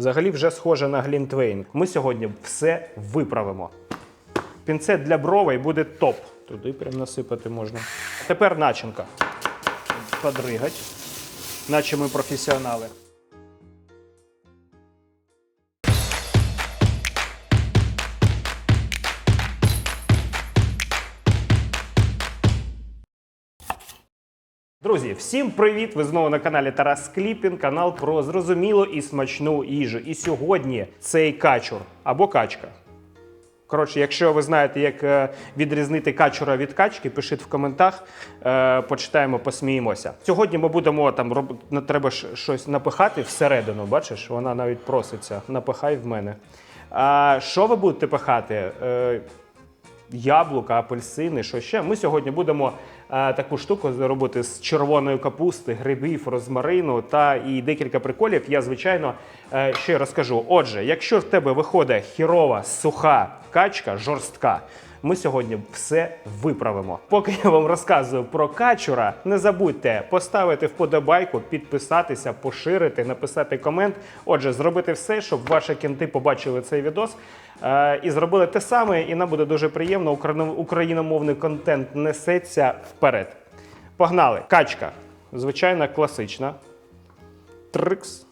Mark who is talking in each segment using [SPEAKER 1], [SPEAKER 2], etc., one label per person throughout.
[SPEAKER 1] Взагалі вже схоже на глінтвейн. Ми сьогодні все виправимо. Пінцет для бровей буде топ. Туди прям насипати можна. Тепер начинка. Подригать, наче ми професіонали. Друзі, всім привіт! Ви знову на каналі Тарас Кліпін, канал про зрозумілу і смачну їжу. І сьогодні цей качур або качка. Коротше, якщо ви знаєте, як е, відрізнити качура від качки, пишіть в коментах, е, почитаємо, посміємося. Сьогодні ми будемо там роб... треба щось напихати всередину. Бачиш, вона навіть проситься. Напихай в мене. А що ви будете пихати? Е, яблука, апельсини, що ще. Ми сьогодні будемо таку штуку зробити з червоної капусти, грибів, розмарину та і декілька приколів. Я, звичайно, е, ще розкажу. Отже, якщо в тебе виходить хірова, суха качка, жорстка. Ми сьогодні все виправимо. Поки я вам розказую про качура, не забудьте поставити вподобайку, підписатися, поширити, написати комент. Отже, зробити все, щоб ваші кінти побачили цей відос е, і зробили те саме. І нам буде дуже приємно. Україно- Україномовний контент несеться вперед. Погнали! Качка. Звичайна класична. Трикс.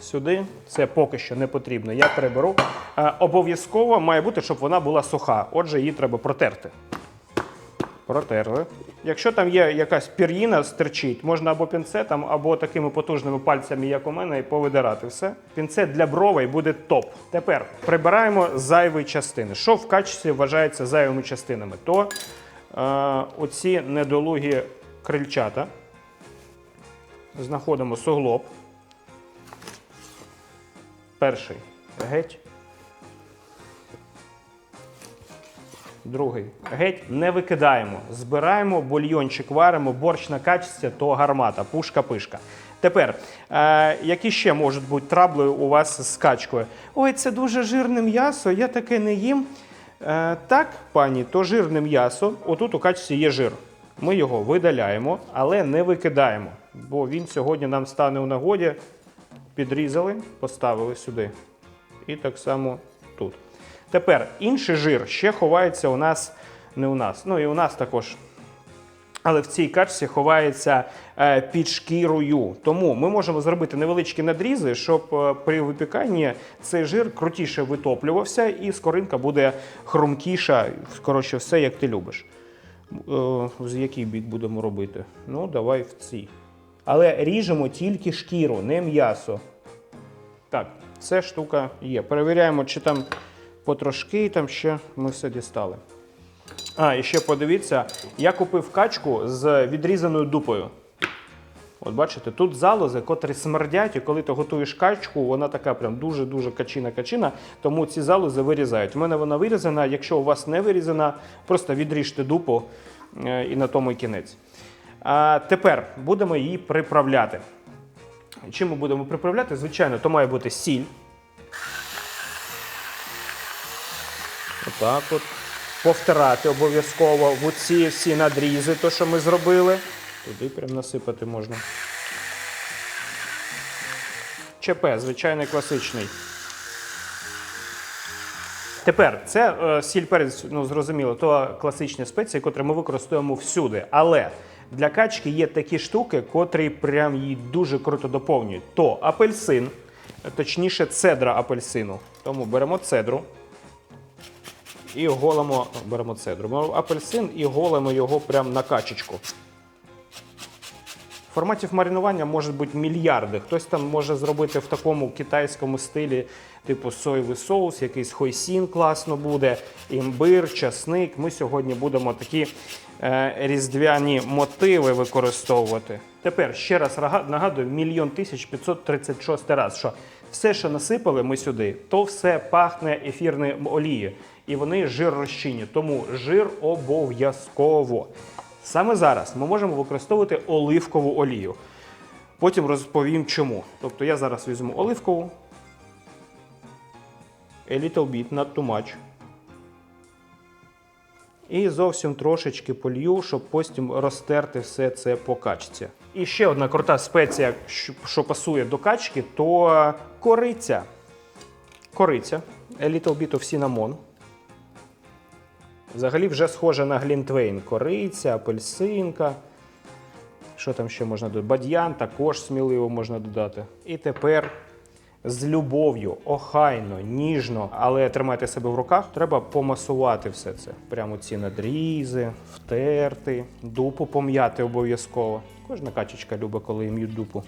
[SPEAKER 1] Сюди це поки що не потрібно. Я переберу. Е, обов'язково має бути, щоб вона була суха. Отже, її треба протерти. Протерли. Якщо там є якась пір'їна стирчить, можна або пінцетом, або такими потужними пальцями, як у мене, і повидирати все. Пінцет для бровей буде топ. Тепер прибираємо зайві частини. Що в качестві вважається зайвими частинами? То е, оці недолугі крильчата. Знаходимо суглоб. Перший геть. Другий геть не викидаємо. Збираємо, бульйончик варимо, борщ на качестві, то гармата, пушка-пишка. Тепер, е, які ще можуть бути трабли у вас з качкою? Ой, це дуже жирне м'ясо, я таке не їм. Е, так, пані, то жирне м'ясо. Отут у качці є жир. Ми його видаляємо, але не викидаємо, бо він сьогодні нам стане у нагоді. Підрізали, поставили сюди. І так само тут. Тепер інший жир ще ховається у нас, не у нас, ну і у нас також. Але в цій качці ховається е, під шкірою. Тому ми можемо зробити невеличкі надрізи, щоб е, при випіканні цей жир крутіше витоплювався і скоринка буде хрумкіша. Коротше, все як ти любиш. Е, з який бік будемо робити? Ну, давай в цій. Але ріжемо тільки шкіру, не м'ясо. Так, це штука є. Перевіряємо, чи там потрошки, там ще ми все дістали. А, і ще подивіться, я купив качку з відрізаною дупою. От бачите, тут залози, котрі смердять, і коли ти готуєш качку, вона така прям дуже-дуже качина-качина, тому ці залози вирізають. У мене вона вирізана. Якщо у вас не вирізана, просто відріжте дупу е, і на тому й кінець. Тепер будемо її приправляти. Чим ми будемо приправляти? Звичайно, то має бути сіль. Отак от. Повтирати обов'язково в оці всі надрізи, то, що ми зробили. Туди прям насипати можна. ЧП, звичайний класичний. Тепер це е, сіль перець, ну зрозуміло, то класичні спеції, котрі ми використовуємо всюди. Але для качки є такі штуки, котрі прям її дуже круто доповнюють. То апельсин, точніше, цедра апельсину. Тому беремо цедру і голимо, беремо цедру. Беремо апельсин і голимо його прямо на качечку. Форматів маринування може бути мільярди. Хтось там може зробити в такому китайському стилі, типу соєвий соус, якийсь хойсін класно буде, імбир, часник. Ми сьогодні будемо такі е, різдвяні мотиви використовувати. Тепер ще раз нагадую, мільйон тисяч 536 раз, що все, що насипали ми сюди, то все пахне ефірною олією. І вони жир розчинні. Тому жир обов'язково. Саме зараз ми можемо використовувати оливкову олію. Потім розповім чому. Тобто я зараз візьму оливкову. A little bit, not too much. І зовсім трошечки полью, щоб потім розтерти все це по качці. І ще одна крута спеція, що, пасує до качки, то кориця. Кориця. A little bit of cinnamon. Взагалі вже схоже на глінтвейн. Кориця, апельсинка. Що там ще можна додати? Бадьян також сміливо можна додати. І тепер з любов'ю, охайно, ніжно, але тримайте себе в руках, треба помасувати все це. Прямо ці надрізи, втерти, дупу пом'яти обов'язково. Кожна качечка любить, коли їм м'ють дупу.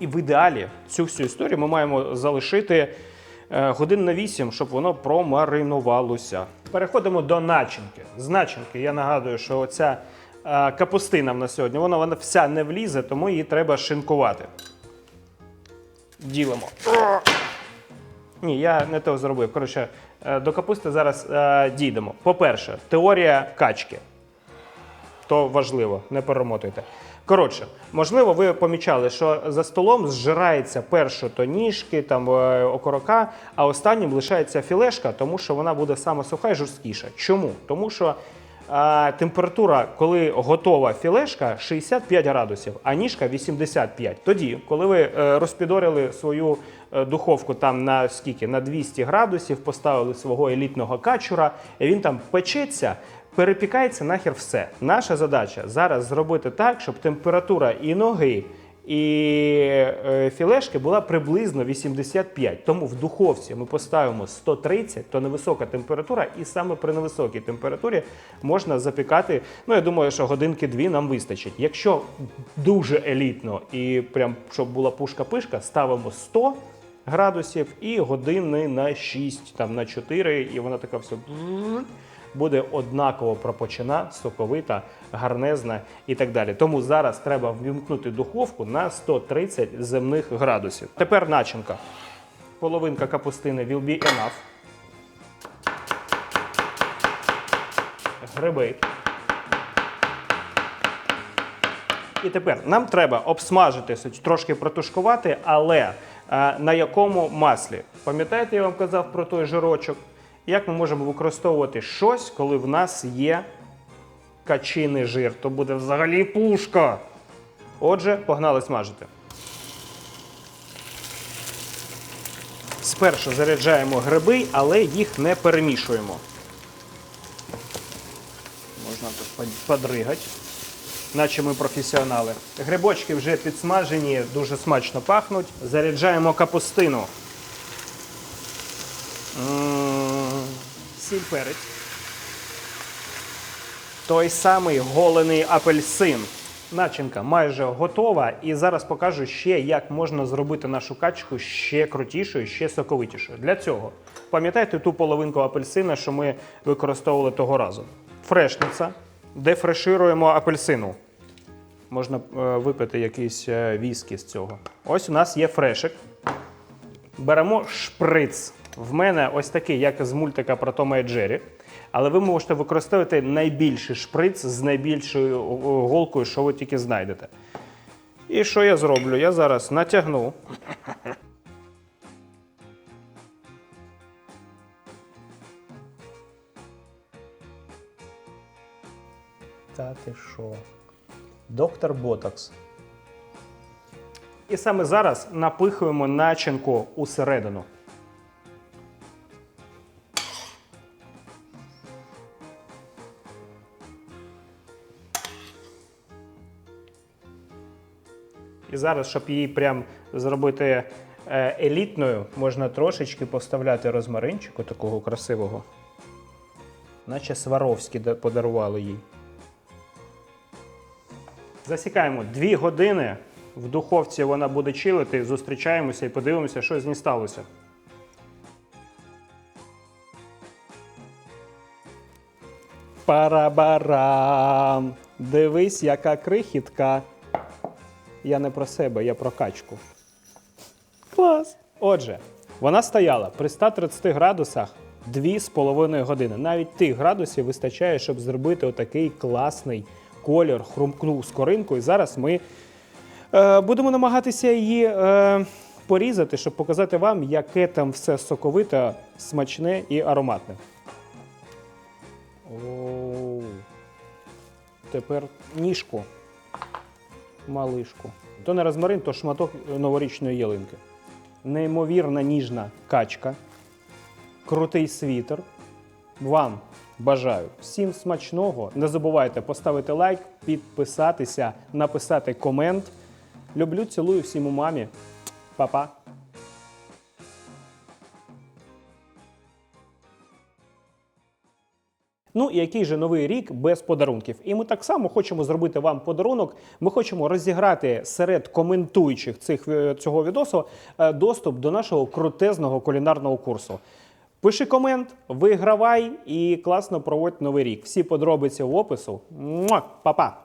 [SPEAKER 1] І в ідеалі цю всю історію ми маємо залишити годин на 8, щоб воно промаринувалося. Переходимо до начинки. З начинки я нагадую, що оця е, капустина в нас сьогодні, вона, вона вся не влізе, тому її треба шинкувати. Ділимо. Ні, я не то зробив. Коротше, е, до капусти зараз е, дійдемо. По-перше, теорія качки то важливо, не перемотуйте. Коротше, можливо, ви помічали, що за столом зжирається перше то ніжки, там е, окорока, а останнім лишається філешка, тому що вона буде саме суха і жорсткіша. Чому? Тому що е, температура, коли готова філешка, 65 градусів, а ніжка 85. Тоді, коли ви е, розпідорили свою духовку там на скільки? На 200 градусів, поставили свого елітного качура, і він там печеться. Перепікається нахер все. Наша задача зараз зробити так, щоб температура і ноги, і е, філешки була приблизно 85. Тому в духовці ми поставимо 130, то невисока температура, і саме при невисокій температурі можна запікати. Ну, я думаю, що годинки-дві нам вистачить. Якщо дуже елітно і прям щоб була пушка-пишка, ставимо 100 градусів і години на 6, там на 4, і вона така все буде однаково пропочена, соковита, гарнезна і так далі. Тому зараз треба ввімкнути духовку на 130 земних градусів. Тепер начинка. Половинка капустини will be enough. Гриби. І тепер нам треба обсмажити, трошки протушкувати, але е, на якому маслі? Пам'ятаєте, я вам казав про той жирочок? Як ми можемо використовувати щось, коли в нас є качиний жир? То буде взагалі пушка. Отже, погнали смажити. Спершу заряджаємо гриби, але їх не перемішуємо. Можна тут подригати, наче ми професіонали. Грибочки вже підсмажені, дуже смачно пахнуть. Заряджаємо капустину. М, Сіль перець. Той самий голений апельсин. Начинка майже готова. І зараз покажу ще, як можна зробити нашу качку ще крутішою, ще соковитішою. Для цього пам'ятаєте ту половинку апельсина, що ми використовували того разу. Фрешниця. Дефрешируємо апельсину. Можна е, випити якийсь е, віскі з цього. Ось у нас є фрешик. Беремо шприц. В мене ось такий, як з мультика про Тома і Джері. Але ви можете використовувати найбільший шприц з найбільшою голкою, що ви тільки знайдете. І що я зроблю? Я зараз натягну. Та ти що? Доктор Ботокс. І саме зараз напихуємо начинку усередину. І зараз, щоб її прям зробити е, елітною, можна трошечки поставляти розмаринчику такого красивого. Наче Сваровські подарували їй. Засікаємо 2 години. В духовці вона буде чилити. Зустрічаємося і подивимося, що з ній сталося. Парабарам. Дивись, яка крихітка. Я не про себе, я про качку. Клас. Отже, вона стояла при 130 градусах 2,5 години. Навіть тих градусів вистачає, щоб зробити отакий класний колір, хрумкну скоринку. І зараз ми е, будемо намагатися її е, порізати, щоб показати вам, яке там все соковите, смачне і ароматне. Оу. тепер ніжку, малишку. То не розмарин, то шматок новорічної ялинки. Неймовірна ніжна качка, крутий світер. Вам бажаю всім смачного. Не забувайте поставити лайк, підписатися, написати комент. Люблю, цілую всім у мамі. Па-па. Ну і який же новий рік без подарунків? І ми так само хочемо зробити вам подарунок. Ми хочемо розіграти серед коментуючих цих е, цього відосу е, доступ до нашого крутезного кулінарного курсу. Пиши комент, вигравай і класно проводь новий рік. Всі подробиці в опису. Па-па!